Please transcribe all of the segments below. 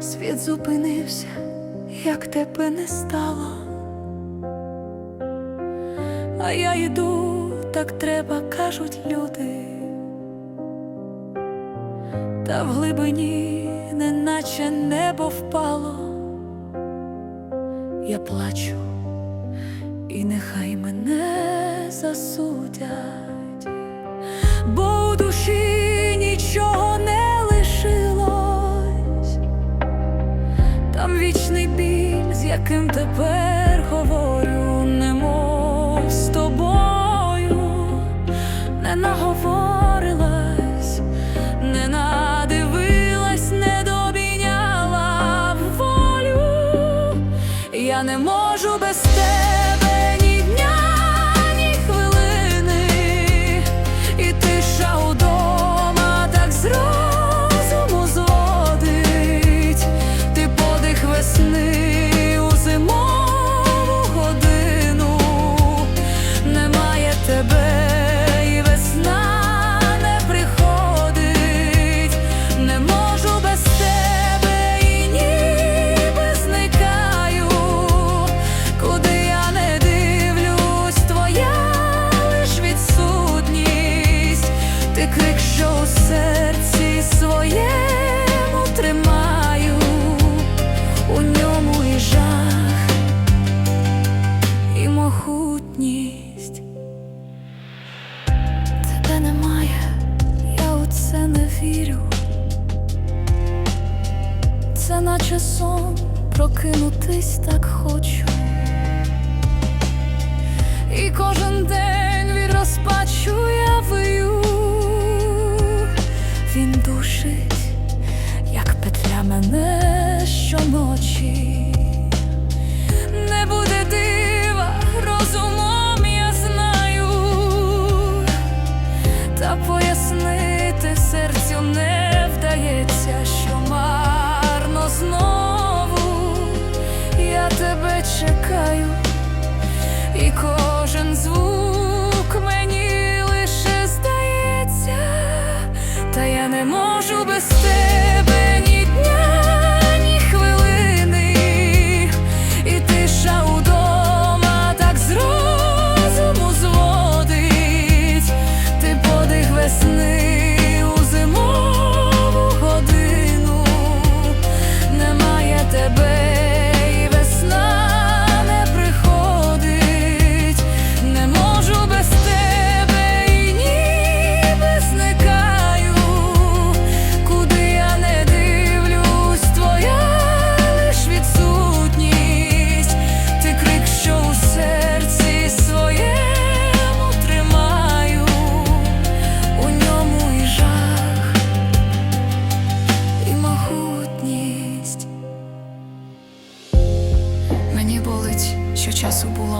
Світ зупинився, як тебе не стало. А я йду, так треба, кажуть люди. Та в глибині, неначе небо впало. Я плачу, і нехай мене засудять, бо у душі нічого не лишилось. Там вічний біль, з яким тепер говорю, Не можу без тебе сон, прокинутись так хочу. І кожен день від розпачу я вию. Він душить, як петля мене щоночі. Не буде дива, розумом я знаю, та пояснити серцю не вдається, що марно знову. Я тебе чекаю,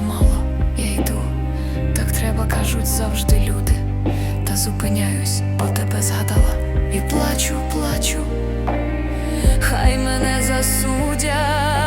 мало, я йду, так треба, кажуть завжди люди. Та зупиняюсь, бо тебе згадала, і плачу, плачу, хай мене засудять.